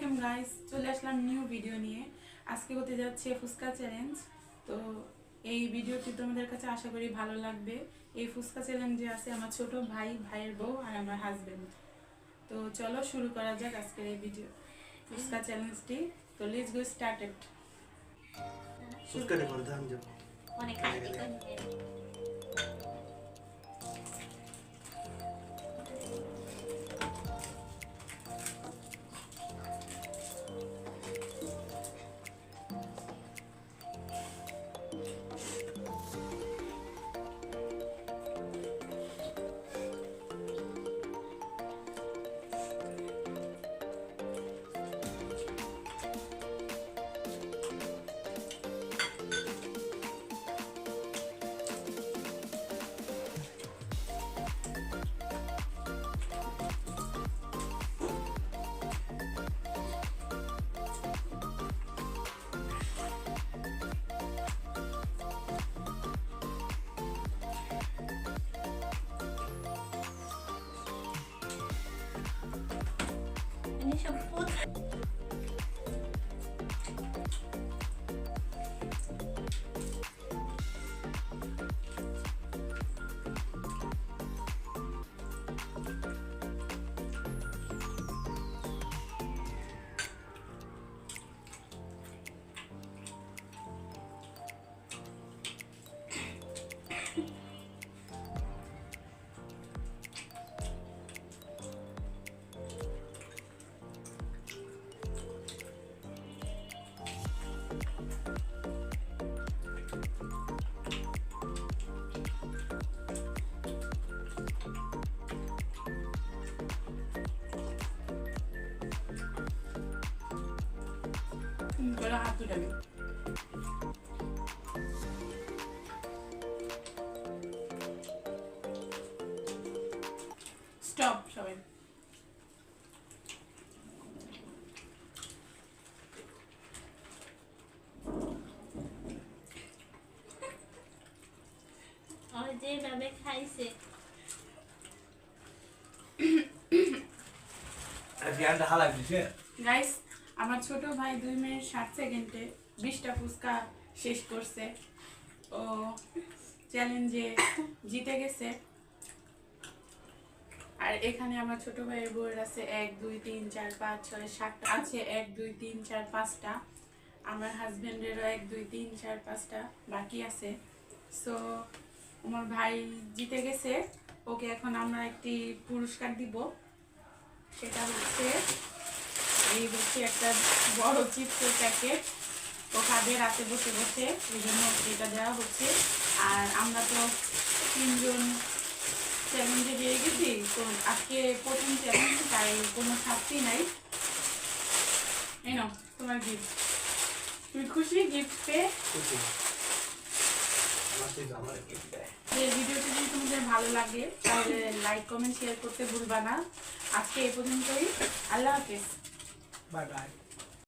আলাইকুম গাইস চলে আসলাম new video নিয়ে। আজকে হতে যাচ্ছে ফুচকা চ্যালেঞ্জ তো এই ভিডিওটি তোমাদের কাছে আশা করি ভালো লাগবে। এই ফুচকা চ্যালেঞ্জে আছে আমার ছোট ভাই ভাইয়ের বউ আর আমার হাজবেন্ড তো চলো শুরু করা যাক আজকের এই ভিডিও ফুচকা চ্যালেঞ্জটি তো লেটস গো স্টার্টেড যাব। অনেক вот হাত উঠাবে স্টপ সবাই যেভাবে খাইছে গাইস আমার ছোট ভাই দুই মিনিট ষাট সেকেন্ডে বিশটা ফুচকা শেষ করছে। ও চ্যালেঞ্জে জিতে গেছে। আর এখানে আমার ছোট ভাইয়ের বউয়ের আছে এক, দুই, তিন, চার, পাঁচ, ছয় সাতটা আছে এক, দুই, তিন, চার, পাঁচটা। আমার হাজবেন্ডেরও এক, দুই, তিন, চার, পাঁচটা বাকি আছে। সো আমার ভাই জিতে গেছে। ওকে এখন আমরা একটি পুরস্কার দিব। সেটা হচ্ছে এই হচ্ছে একটা বড় চিপস প্যাকেট। ও খাবে রাতে বসে বসে এই জন্য এটা দেওয়া হচ্ছে। আর আমরা তো তিনজন চ্যালেঞ্জে দিয়ে গেছি তো আজকে প্রথম চ্যালেঞ্জ তাই কোনো শাস্তি নাই। এই নাও তোমার গিফট তুমি খুশি গিফট পেয়ে। এই ভিডিওটি যদি তোমাদের ভালো লাগে তাহলে লাইক কমেন্ট শেয়ার করতে ভুলবা না। আজকে এই পর্যন্তই। আল্লাহ হাফেজ। 拜拜。